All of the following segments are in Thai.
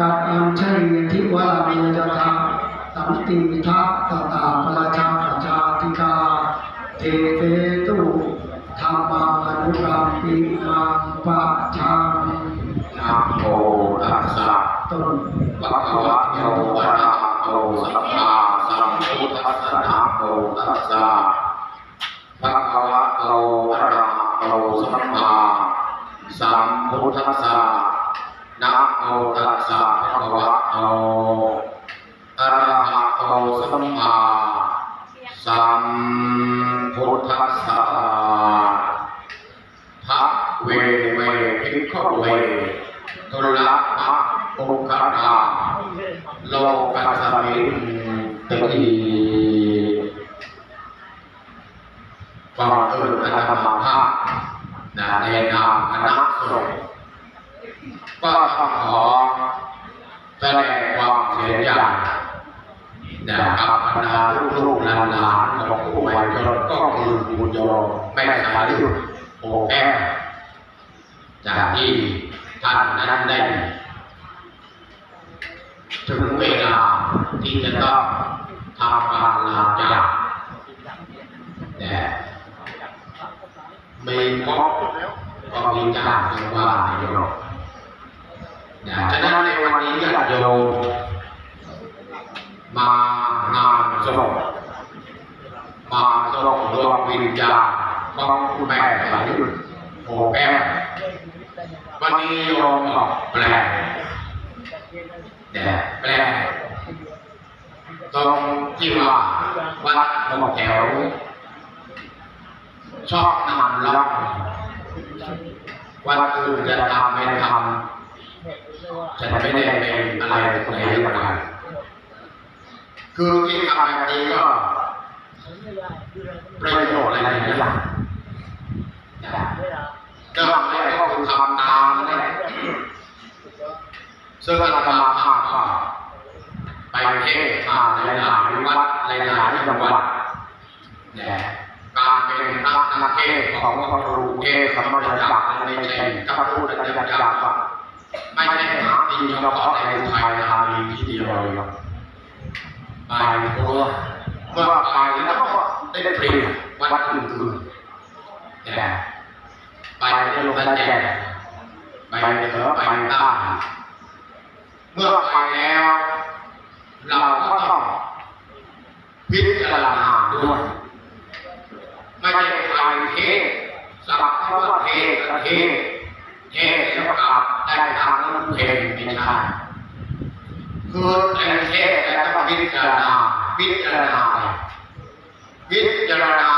กับอัญชลีทิวรามีจตาสัมติทัตตตาปราชาประชาธิกา เทเตตุธรรมานุกรรมปิมังปะชังนะโมตัสสะตุนภะคะวะโตอะระหะโตสัมมาสัมพุทธัสสะนะโมตัสสะภะคะวะโตอะระหะโตสัมมาสัมพุทธัสสะนะโมตัสสะภะคะวะโตอะระหะโตสัมมาสัมพุทธัสสะภะเวเวภิกข เวตุละมะโองคาราโลกัสสมิงติก่อนอื่นอาตมาภาพนะในนาคณะสงฆ์ก็ต้องขอแสดงความเสียใจนะครับบรรดาลูกๆหลานๆของผู้วัยชนก็คือบุญโยมแม่สายยุทธโอแก้จากที่ ท่านนั้นได้ถึงเวลาที่จะต้องทำการลาจากแต่ไม่พบก็มีจากทางว่าโยมนะฉะนั้นในวันนี้ญาติโยมมางานศพมาส่งดวงวิญญาณของคุณแม่สายหยุดโอแก้ว วันนี้โยมบอกแปลกแต่แปลกตรงที่ว่าวัดหมอแถวชอบนำล็อกวัดอื่นจะทำไม่ทำฉันไม่ได้เป็นอะไรตรงไหนหรอกนะคือที่ทำแบบนี้ก็ประโยชน์อะไรหลายอย่างก็ไม่ได้ก็ คือทำตามนั่นแหละซึ่งอาตมาภาพก็ไปเทศมาหลายวัดหลายจังหวัดเนี่ยการเป็นนักนักเทศของพระครูเทศสมณศักดิ์ไม่ใช่ถ้าพูดอาจารย์จักรว่าไม่ใช่หาดีเฉพาะในไทยธานีที่เดียวหรอกไปทั่วเมื่อไปแล้วก็ได้เปลี่ยนวัดอื่นๆแต่ ไปที่ลงตะแจกไปเหนือไปใต้เมื่อไปแล้ว เราก็ต้องพิจารณาด้วยไม่ใช่ไปเทศสักเท่าว่าเทศกเทศเทศแล้วก็กลับได้ทางนั้นเพลงไม่ใช่คือแต่เทศแล้วก็พิจารณาพิจารณาพิจารณาเอา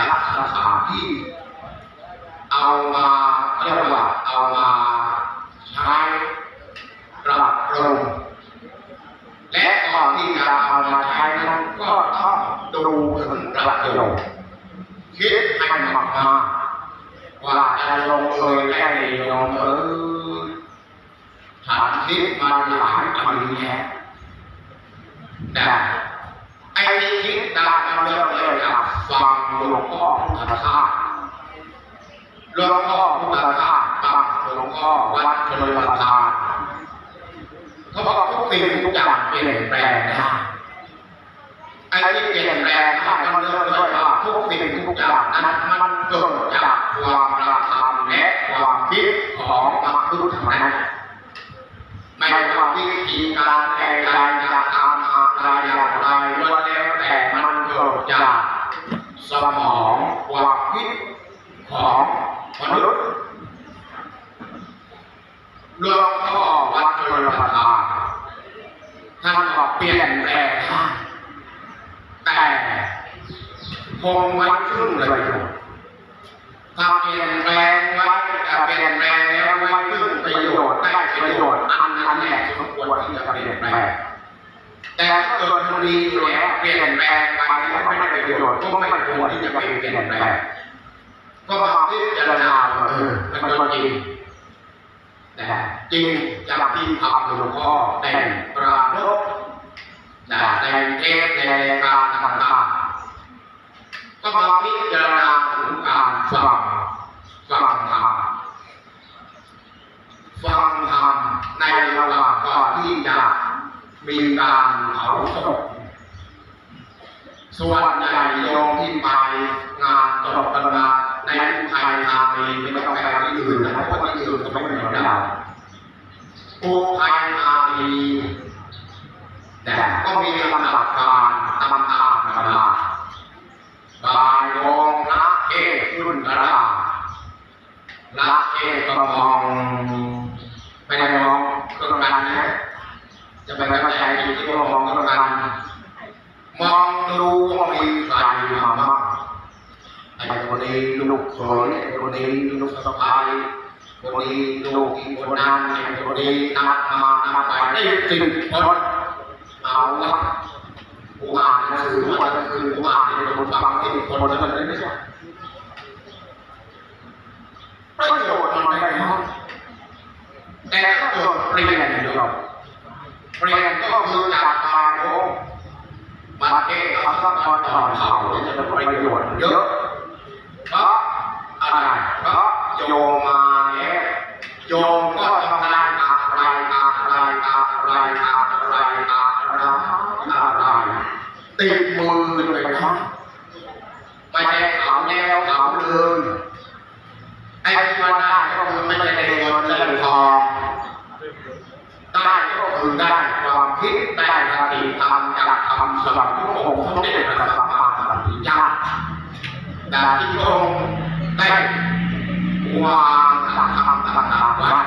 ละสถานที่ เอามาเรียกว่าเอามาใช้ปรับปรุงและก่อนที่จะเอามาใช้นั้นก็ต้องดูถึงประโยชน์คิดให้มากมาว่าจะลงเอยได้ลงเอยฐานคิดมาหลายปีแล้วนะไอ้ที่คิดได้ก็เริ่มเลยครั บฟังหลวงพ่อพุทธทาสหลวงพ่อพุทธทาสฟังหลวงพ่อวัดชนประทานเขาบอกว่าทุกสิ่งทุกอย่างเปลี่ยนแปลงได้ไอ้ที่เปลี่ยนแปลงได้มันเริ่มด้วยว่าทุกสิ่งทุกอย่างนั้นมันเกิดจากความระทำและความคิดของมนุษย์ทั้งนั้นไม่ว่าวิธีการใดๆจะทำอะไรอย่างไรล้วนแล้วแต่มันเกิดจาก สมองความคิดของมนุษย์หลวงพ่อวัดชลประทานท่านก็เปลี่ยนแปลงแต่คงไม่ซึ่งประโยชน์ถ้าเปลี่ยนแปลงไว้แต่เปลี่ยนแปลงแล้วไม่ซึ่งประโยชน์ได้ประโยชน์อันนั้นแหละสมควรที่จะเปลี่ยนแปลง แต่ถ้าส่วนบุรีเนี้ยเปลี่ยนแปลงไปแไม่ได้ปประโยชน์ก็ไม่ควรที่จะไปเปลี่ยนแปลงก็มาพิจารณาเออมันจริงนะฮะจริงจากที่ทำหลวงพ่อในปราณรนะในเทศในการต่างๆก็มาพิจารณาถึงการฟังฟังธรรมฟังธรรมในระหว่างก่อนที่จะ มีการเผาศพส่วนใหญ่โยมที่ไปงานศพกันมาในอุทัยธานีไม่ต้องไปที่อื่นนะเพราะว่าที่อื่นก็ไม่เหมือนเราอุทัยธานีแต่ก็มีลำดับการตามทางกันมาบายโมงละเอรุ่นกระดาษ ละเอกก็มองไม่ได้มองเครื่องกันนะจะไปเข้าใจอยู่ที่ว่ามองเครื่องกันมองดูว่ามีใครมาบ้างไอ้คนนี้ ลูกเขยไอ้คนนี้ลูกสะใภ้คนนี้ลูกคนนั้นคนนี้นับมานับไปได้สิบคนเอาวะกูอ่านหนังสือวันคือกูอ่านในบทฟังที่คนคนนั้นไม่ใช่ประโยชน์มันได้มากแต่ก็เกิดเปลี่ยนอยู่หรอกเปลี่ยนก็คือจากมางโอ้มาเทศคำสักคนถอนเขาจะได้ประโยชน์เยอะเพราะ อะไรเพราะโยมมายโยมก็ต้องายงานรายงานรายงานรายงานรายงานอะไรติดมือไปทั้งไม่ใช่เขาแนวเขาเลย ไอ้ที่ว่าได้ก็คือไม่ใช่ในเงินและทองได้ก็คือได้ความคิดได้คติธรรมจากคำสอนขององค์สมเด็จพระสัมมาสัมพุทธเจ้าแต่ที่พระองค์ได้วางหลักธรรมต่างๆไว้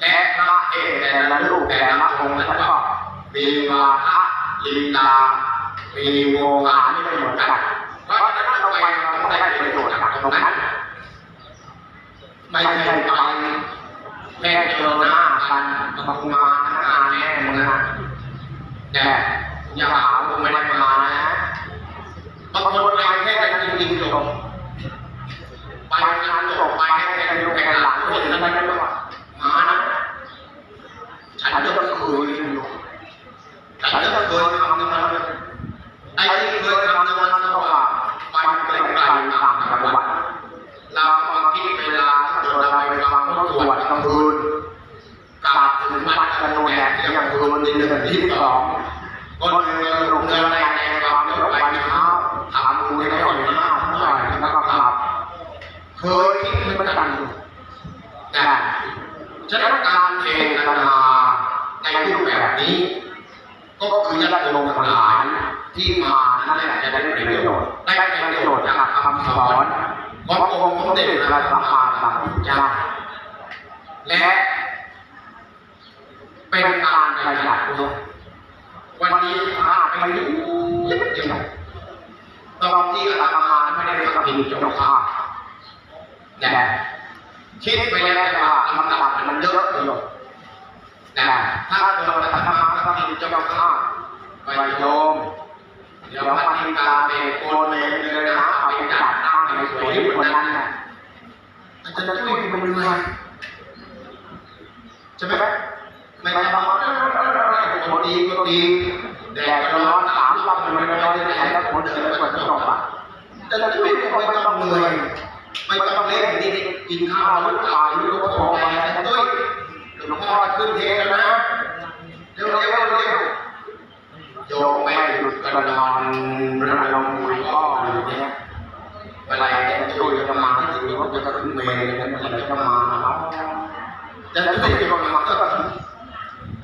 และพระเอกแต่ละรูปแต่ละองค์นั้นก็มีวาทะลีลามีโวหารที่ไม่เหมือนกันเพราะฉะนั้นเราไปเราต้องได้ประโยชน์จากตรงนั้น ไม่ใช่ไปแค่เจอหน้ากันมาคุมาหน้าแน่มึงนะแต่อย่าหาว่าไม่ได้มานะบางคนไปแค่นั้นจริงๆจบไปงานจบไปแค่ดูแค่หลังเห็นแล้วไม่ได้ว่ามานะฉันก็เคยอยู่ฉันก็เคยทำนั้นไอ้ที่เคยทำนั้นก็ว่าไปไกลๆต่างจังหวัด เรามาคิดเวลาถ้าเกิดเราไปฟังเขาสวดกลางคืนกลับถึงวัดกันโน่นแหละยังคืนในเดือนที่สองก็เดินลงเดินแรงในความเดินไปเช้าทำมือให้ก่อนหน้าเท่าไหร่แล้วก็กลับ เคยคิดมันกันอยู่แต่ฉะนั้นการเทศนาในรูปแบบนี้ ก็คือญาติโยมทั้งหลายที่มานั่นแหละจะได้ประโยชน์ได้ประโยชน์จากคำสอนขององค์ สมเด็จพระสัมมาสัมพุทธเจ้าและเป็นการประหยัดด้วยวันนี้พาไปดูเล็กเดียวตอนที่อาตมาไม่ได้สักทีเจ้าค่ะเนี่ยคิดไปแล้วว่าลำดับมันเยอะเดียวนะถ้าเราอาตมาสักทีเจ้าค่ะไปโยมเดี๋ยววันนี้การเด็กโกนเลยเลยนะไปจัด ตั้งในสวยที่คนนั้นน่ะอาจารย์ช่วยมันเหนื่อยใช่ไหมไม่ทำมาพอดีก็ดีแดดร้อนสามรอบมันไม่ร้อนที่ไหนแล้วคนเดินไปกว่าจะจบอะอาจารย์ช่วยไม่ต้องเหนื่อยไม่ต้องเล่นนี่กินข้าวหรือเปล่าหรือว่าพอไปอาจารย์ตุ้ยหลวงพ่อขึ้นเทแล้วนะเร็วเร็วเร็วโยมไม่หยุดกันนอนระดมคุยพ่อ อยู่เวลาจะช่วยจะมาจริงว่าจะขึ้นเมย์เนี่ยมันจะมาเนาะจะช่วยจะมาก็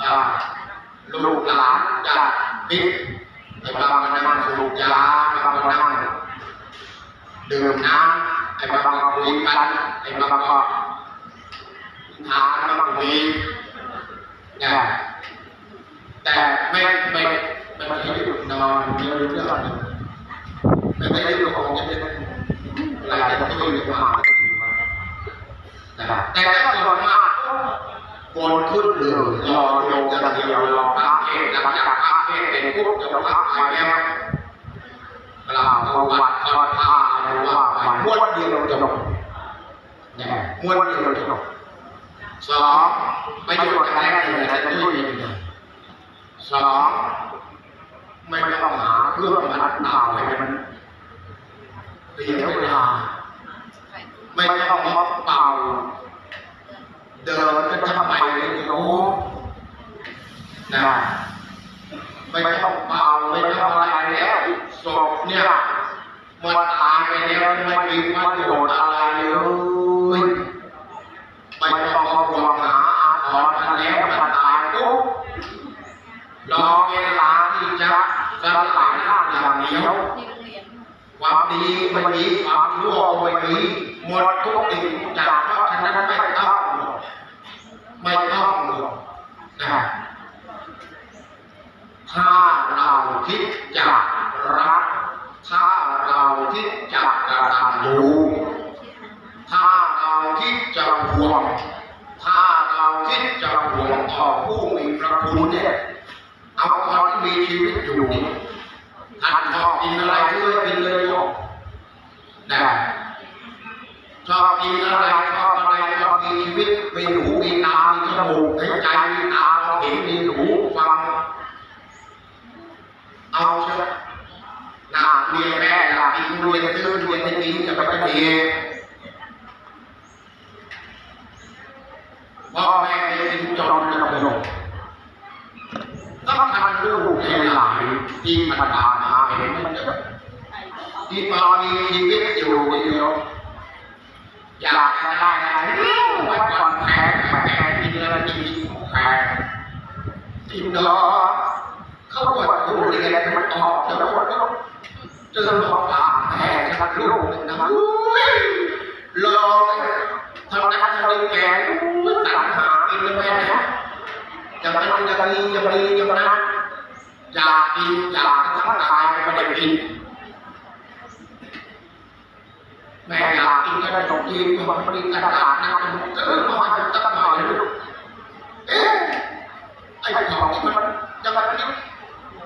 อ่าลูกหลานจะปิดไอ้บางมันนั่งสูบยาไอ้บางมันนั่งดื่มน้ำไอ้บางก็คุยกันไอ้บางก็ทานบางทีเนี่ยแต่ไม่ไม่ไม่ไม่ได้หยุดนอนไม่ได้เรื่องอะไรไม่ไม่ได้หยุดของจะเป็น อะไรจะต้องอยู่กับมานะครับแต่ก็ส่วนมากโกนขึ้นเลยรอโยมจะเดียวรอพระเทศหลังจากพระเทศเป็นปุ๊บเดี๋ยวพระไปแล้วกล่าวประวัติทอดผ้าอะไรว่าไปม้วนเดียวจะจบเนี่ยม้วนเดียวจะจบสองไประโยชน์แรกเลยนะจะช่วยยังไงสองไม่ต้องหาเครื่องมันอัดข่าวให้มันเสียเวลา ไม่ต้องมาเป่า เดินก็ทำไมรู้นะไม่ต้องเป่าไม่ต้องอะไรแล้วศพเนี่ยมันตายไปแล้วไม่มีประโยชน์อะไรเลยไม่ต้องมาห่วงหาอาถรรพ์กันแล้วมันตายปุ๊บรอเวลาที่จะสลายร่างอย่างเดียว ความดีไม่มีความชั่วไม่มีหมดทุกสิ่งทุกอย่างเพราะฉะนั้นไม่ต้องไม่ต้องนะถ้าเราคิดจะรัก ถ้าเราคิดจะกระตันยูถ้าเราคิดจะห่วง ถ้าเราคิดจะห่วงต่อผู้มีพระคุณเนี่ยเอาตอนที่มีชีวิตอ ยู่นี่ท่านชอบกินอะไรช่วยกินเลยโยมนะชอบกินอะไรชอบอะไรชอบมีชีวิตมีหูมีตามีจมูกมีใจมีตาเราเห็นมีหูฟัง เอาใช่ไหมหนาเรียนแม่อยากกินเรียนซื้อเรียนไม่กินจะไปเป็นเองพ่อแม่ไม่กินจนจะเป็นลมต้องทันลูกในหลายที่มันผ่านมาเห็นมันเยอะที่ตอนมีชีวิตอยู่เดียวอยากจะได้อะไรวันก่อนแพ้แพ้กินอะไรกินแพ้กินเนาะเขาปวดหูเรียนมันออกแล้วปวดก็เจอหมอผ่าแม่ชักลูกนะครับรอทำนั้นทำนี้แกตัดหากินเลยแม่นะอย่างนั้นอย่างนี้อย่างนี้ อยางนั้นอยากกินอยากทั้งตายไม่ได้กินแม่อยากกินก็ได้ต้องกินมันไม่ได้กระดาษนะก็เออมาจะตั้งหอยเอ๊ะไอ้ของที่มันจะมัน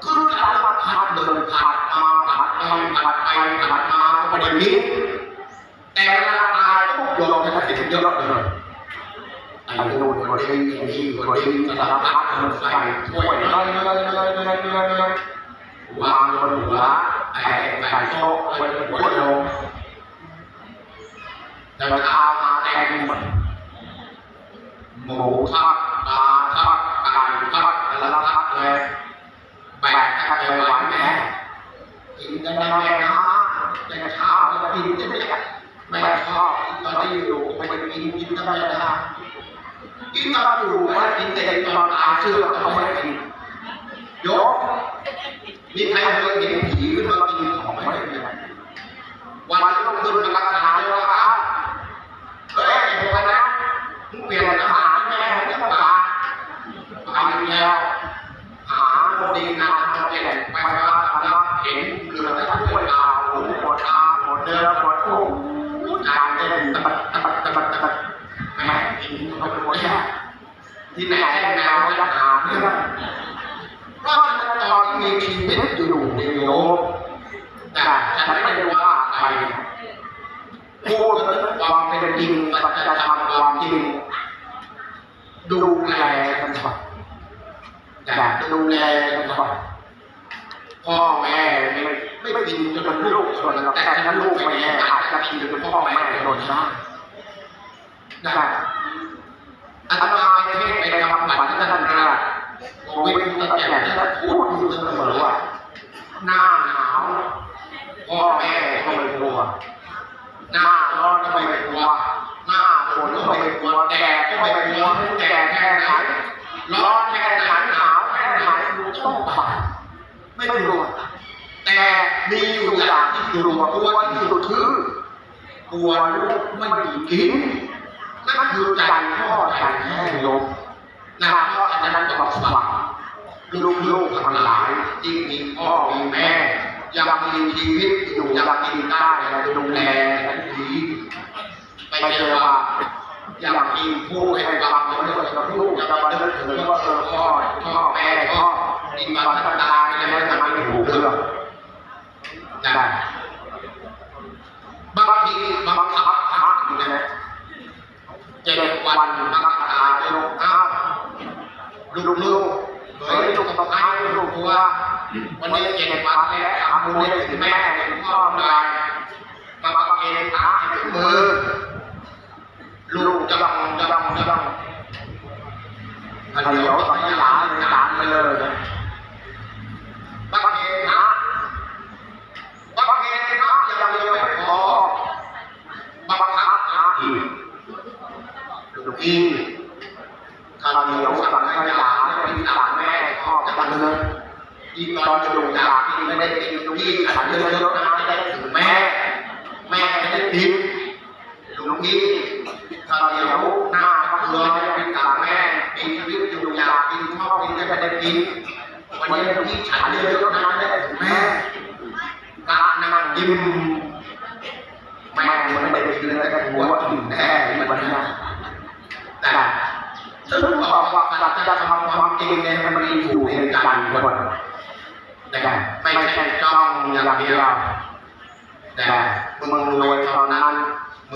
คือการผัดเดินผัดมาผัดไปผัดไปผัดมาก็ไม่ได้มีแต่เวลาตายปุ๊บโยมจะเห็นเยอะเลยไอ้โน่นก็ดีไอ้นี่ก็ดีสารพัดมันใส่ถ้วยเล วางบนหัวไอ้ใส่โต๊ะบนหัวโยมเดินทามาแต่งหมดหมูทอดปลาทอดไก่ทอดอะไรทัดเลยแบกกันไปหวานแม่กินกันนะแม่นะแต่เช้าจะกินจะไม่แม่ชอบตอนที่อยู่ไม่ได้กินกินกันแม่นะกินตอนอยู่ไม่ได้กินแต่ตอนตาเชื่อเขาไม่กิน ยกมีใครเคยเห็นผีขึ้นมากินของไหมวันที่ต้องขึ้นมาราคาเลยว่าเฮ้ยไอ้พวกนั้นมึงเปลี่ยนอาหารแม่ของเจ้ารไปแล้วหาคนดีงามมาเปลี่ยนไปว่าแล้วเห็นเกลือแล้วช่วยเอาหูปวดตาปวดเนื้อปวดอุ้งใจเต้นตะบัดตะบัดตะบัดตะบัดแม่กินเขาไปหมดแล้วที่ไหนแมวจะหาเรื่องเพราะฉะนั้นตอนที่มีชีวิตอยู่ในโลกแต่ฉันไม่ได้ว่าใคร พูดถึงความเป็นจริงสัจธรรมความจริง ดูแลกันก่อนแต่ดูแลกันก่อนพ่อแม่ไม่ไม่กินจนลูกจนแต่ถ้าลูกไม่แม่อาจจะกินจนพ่อแม่โดนได้ได้อาตมาไปเทศไปกำบัดท่านราชโควิดตั้งแต่ท่านพูดอยู่เสมอว่า หน้าหนาวพ่อแม่ก็ไม่กลัว หน้าร้อนก็ไม่กลัว หน้าฝนก็ไม่กลัวแดดก็ไม่กลัวแดดแค่ไหนร้อนแค่ไหนหนาวแค่ไหนต้องผ่านไม่กลัว แต่มีอยู่อย่างที่กลัวกลัวที่สุดคือ กลัวลูกไม่มีกินนั่นคือใจพ่อใจแม่โยมนะเพราะฉะนั้นจะบอกว่าลูกๆทั้งหลายที่มีพ่อมีแม่ยังมีชีวิตอยู่ยังกินได้เราดูแลกันดีไปเจอว่าอยากกินผู้ให้ฟังแล้วก็จะลูกจะมาเลิกถึงว่าเออพ่อพ่อแม่พ่อกินมาตั้งตาไปแล้วทำไมไม่ถูกเรื่องได้ บางคับคับอยู่นะเจ็ดวันนักตาจะลงอ้าวลูกลูกเฮ้ยลูกสะพ้ายลูกว่าวันนี้เจ็ดวันแล้วทำบุญให้ถึงแม่ถึงพ่อได้มาบังเอนตาถึงมือ ลูกจะบังจะบังจะบังอันเดียวตอนนี้หลานเลยหลานเลยเลยนะบักเกพระบักเกพ บักคักพระอีกลูกอีข้าวเหนียวสังขยาเนี่ยเป็นตาแม่ชอบจังเลยอีตอนจะลงจากที่ไม่ได้กินลูกพี่ขันเยอะๆนะไม่ได้ถึงแม่ แม่ไม่ได้กินลูกพี่ข้าวเหนียวหน้ากลือเนี่ยเป็นตางแม่มีชีวิตอยู่อยากกินชอบกินก็ไม่ได้กินวันนี้ลูกพี่ฉันเยอะๆนะไม่ได้ถึงแม่กะนั่งยิ้มแม่ไม่ได้กินแล้วก็หัวถึงแน่วันนี้แต่ซึ่งบอกว่าสัจธรรมความจริงเนี่ยมันมีอยู่ ในใจคนแต่ไม่ใช่จ้องอย่างเดียวแต่มึงรวยเท่านั้น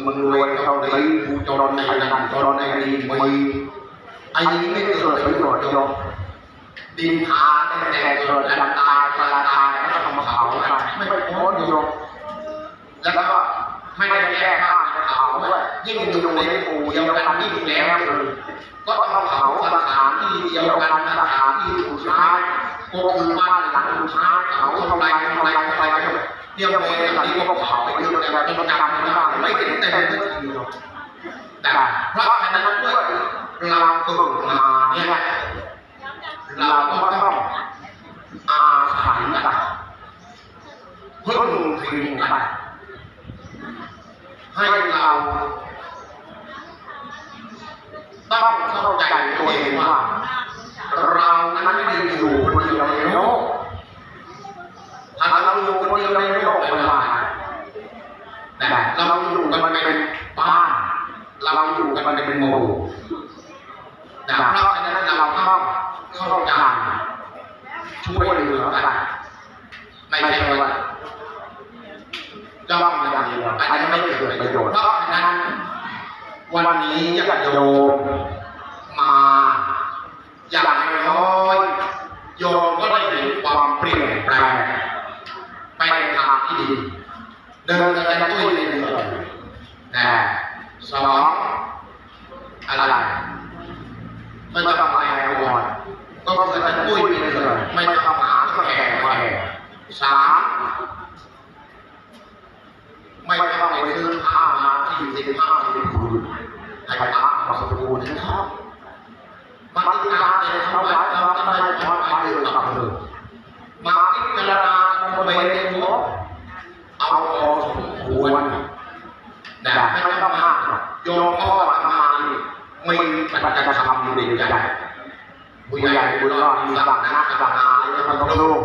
มึงรวยเท่านี้กูจนในนั้นจนในนี้มีไอ้นี้ไม่เกิดประโยชน์ยกดินทาแต่แต่เกิดดันตายปลาตายแล้วก็ทำเผากันไม่พ้นยกแล้วก็ไม่ได้แก้ข้ามเผาด้วยยิ่งอยู่ในปู่เดียวกันยิ่งแล้วก็ต้องเผาสถานที่เดียวกันสถานที่สุดท้าย พวก็คือบ้านหลังสุดท้าเผาทำลายทำลายทำลายเดียวเองอันนี้ก็เผาไปเยอะแล้วจนจำไม่ได้ไม่เห็นแต่เมื่อทีแต่เพราะฉะนั้นด้วยเราเกิดมาเนี่ยเราก็ต้องอาศัยกันพึ่งพิงกันให้เราต้องเข้าใจตัวเองว่า เรานั้นไม่ได้อยู่คนเดียวในโลกถ้าเราอยู่คนเดียวในโลกไม่ได้แต่เราอยู่กันมันเป็นบ้านเราอยู่กันมันเป็นหมู่แต่เพราะฉะนั้นเราต้องเข้าใจช่วยเหลือกันไม่ใช่ว่าจ้องอย่างเดียวอันนี้ไม่เกิดประโยชน์เพราะฉะนั้นวันนี้ญาติโยมมา อย่างน้อยโยมก็ได้เห็นความเปลี่ยนแปลงไปในทางที่ดี เดินกันตุ้ยเรื่อยแต่สองอะไรไม่ต้องมาแอวอนก็คือจะตุ้ยไปเรื่อยไม่ต้องหาแข่แข่สามไม่ต้องไปซื้อผ้ามาที่สิบห้าสิบคูณให้พระมาสมบูรณ์นะครับมาติการในถวายเราจะได้พรมาเดือกับเธอมาพิจารณาเมตโมเอาพอสมควรแต่ไม่ต้องมากโยมพ่อทำมามีปัจจัยธรรมอยู่ในใจ ผู้ใหญ่บุญรอดมีสั่งนักสั่งอาจะมาต้องลูก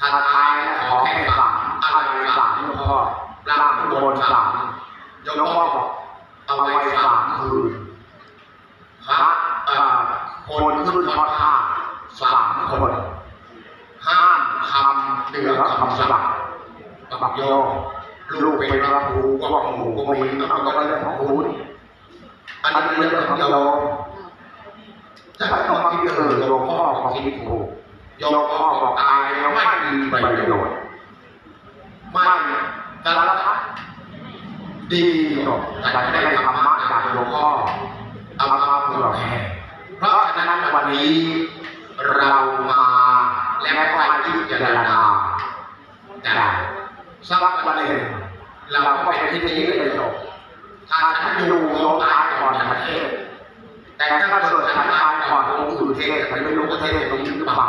ท่านทายขอแค่สามอะไรสามพ่อ ร่างบนสามยกพ่อบอกเอาไว้สามคืนพระเอ่อคนขึ้นทอดผ้าสามคน ห้ามทำเหนือคำสลับบักโยลูกเป็นพระครูก็ว่าหมูก็มีก็ก็เรื่องของคุณอันนี้เรื่องของโยมจะไม่ต้องคิดเออโยมพ่อของคิดถูกโยมพ่อบอกตายแล้วไม่มีประโยชน์ ไม่แต่ละทัศน์ดีหรอกแต่ได้ธรรมะจากหลวงพ่อเอามาเผื่อแผ่เพราะฉะนั้นวันนี้เรามาและ ไปพิจารณาแต่สักวันหนึ่งเราก็ไปที่นี้ก็จะจบถ้าฉันอยู่โยมตายก่อนประเทศ แต่ถ้าเกิดฉันตายก่อนองค์อื่เทศฉันไม่รู้ประเทศตรงนี้หรือเปล่า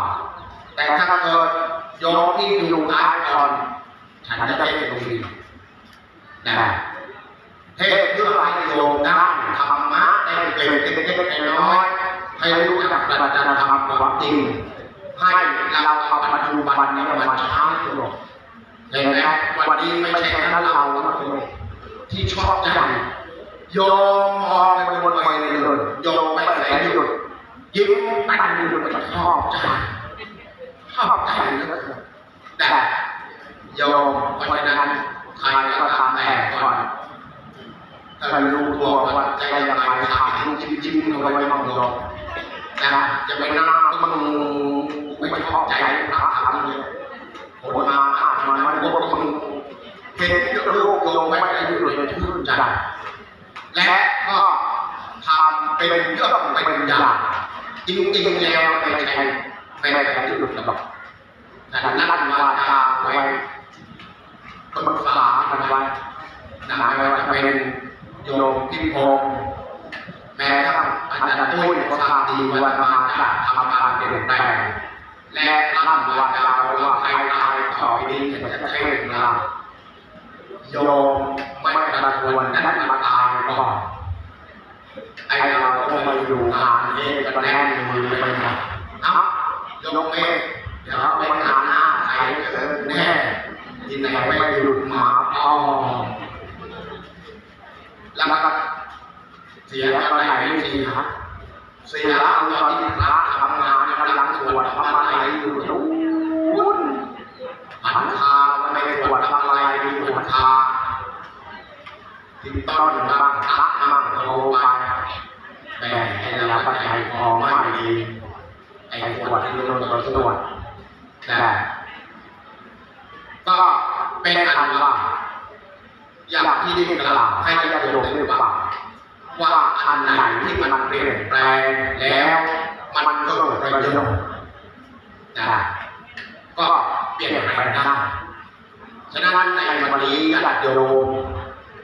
แต่ถ้าเกิดโยมที่อยู่ตายก่อนฉันจะได้ตรงนี้นะเทศเพื่อให้โยมได้ธรรมะได้เกิดเล็กๆน้อยๆให้รู้จักปัจจธรรมความจริง ให้เราเอาปัจจุบันนี้มาใช้ประโยชน์เห็นไหมวันนี้ไม่ใช่แค่เราที่ชอบใจโยมมองไปบนไปเลยโยมไม่ใส่หยุดยิ้มไปหยุดชอบใจชอบใจแล้วแต่โยมเพราะฉะนั้นใครก็ทำแอบก่อนถ้ารู้ตัวว่าใจยังไงถ่ายรูปจิ้มๆเอาไว้มั่งโยมนะจะไปนั่งมึง ไม่ชอบใจพระทำเลยคนมาอ่านมันมันก็มึงเห็นรูปโยมไม่ได้อยู่ในชื่นใจและก็ทำเป็นเรื่องเป็นอย่างจริงๆแล้วไม่ใช่ไม่ได้แค่จุดหรอกฉันนัดวาจาไว้ปรึกษากันไว้นะไม่ว่าเป็นโยมพิพงแม้กระทั่งอาจารย์ตุ้ยก็ทราบดีว่ามาจะทำการเปลี่ยนแปลง และลั่นวาจาไว้ว่าใครใครต่อไปนี้จะเข่งเราโยมไม่ประควรนัดมาตายก่อนไอเราก็มาอยู่งานนี้ก็แน่นมือไปหมดเอ้ายกเมฆเดี๋ยวไปหาหน้าใครเกิดแน่ที่ไหนไม่หยุดหมาพ่อแล้วก็เสียก็ไหนไม่เสียเสียเอาตอนที่พระ กำลังสวดทำอะไรอยู่นู้นหันคาไม่ได้สวดทำอะไรอยู่หันคาที่ต้นบางพระมั่งโทรไปแต่ไอ้เราก็ใจคอไม่ดีไอ้ปวดที่โดนก็สวดแต่ก็เป็นอันว่าอย่างที่ได้กล่าวให้ญาติโยมได้ฟังว่าอันไหนที่มันเปลี่ยนแปลงแล้วมันเกิดประโยชน์ นะก็เปลี่ยนแปลงได้ฉะนั้นในวันนี้ญาติโยม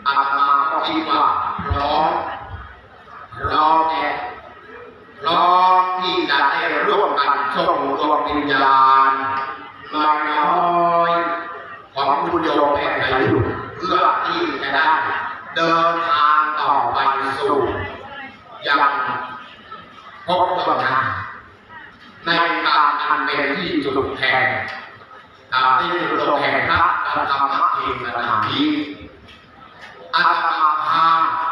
อาตมาก็คิดว่าพร้อมร้อมแน่ร้อมที่จะได้ร่วมกันส่งดวงวิญญาณมาน้อยของคุณโยมแม่สายอยู่เพื่อที่จะได้เดินทางต่อไปสู่ยังพบกับงาน ในการอันเป็นที่สุดแห่งอาที่สุดแห่งพระธรรมเทศนานี้อาตมาภา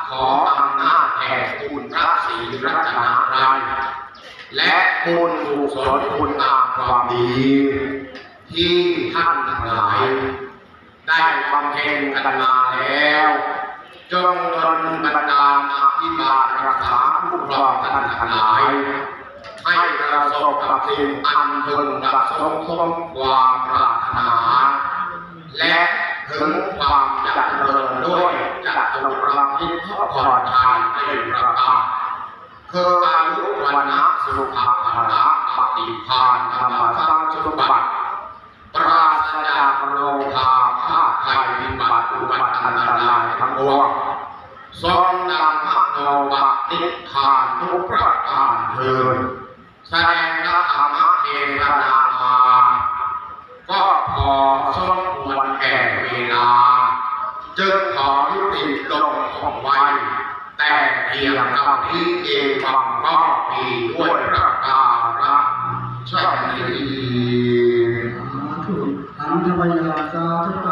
ขออำนาจแห่งคุณพระศรีรัตนตรัยและบุญกุศลคุณงามความดี ที่ท่านทั้งหลาย ได้บำเพ็ญกันมาแล้ว จงดลบันดาลอภิบาลรักษาผู้ครองท่านทั้งหลาย ให้ประสบกับสิ่งอันพึงประสงค์สมความปรารถนา และถึงความเจริญด้วยจัตุรพิทพรชัยในประการคืออายุวันนะสุขภาระปฏิภาณธรรมสร้างสุบัติปราศจากโลภาภาคภัยวิบัติอุบัติอันตรายทั้งปวงทรงนำพระโนบะนิพพานทุกประการเทิน แสดงพระธรรมเทศนามา ก็พอสมควรแก่เวลา จึงขอยุติลงของไว้ แต่เพียงเท่านี้เองบางก็มีด้วยประการะชนีสาธุอันธพยาสาธุ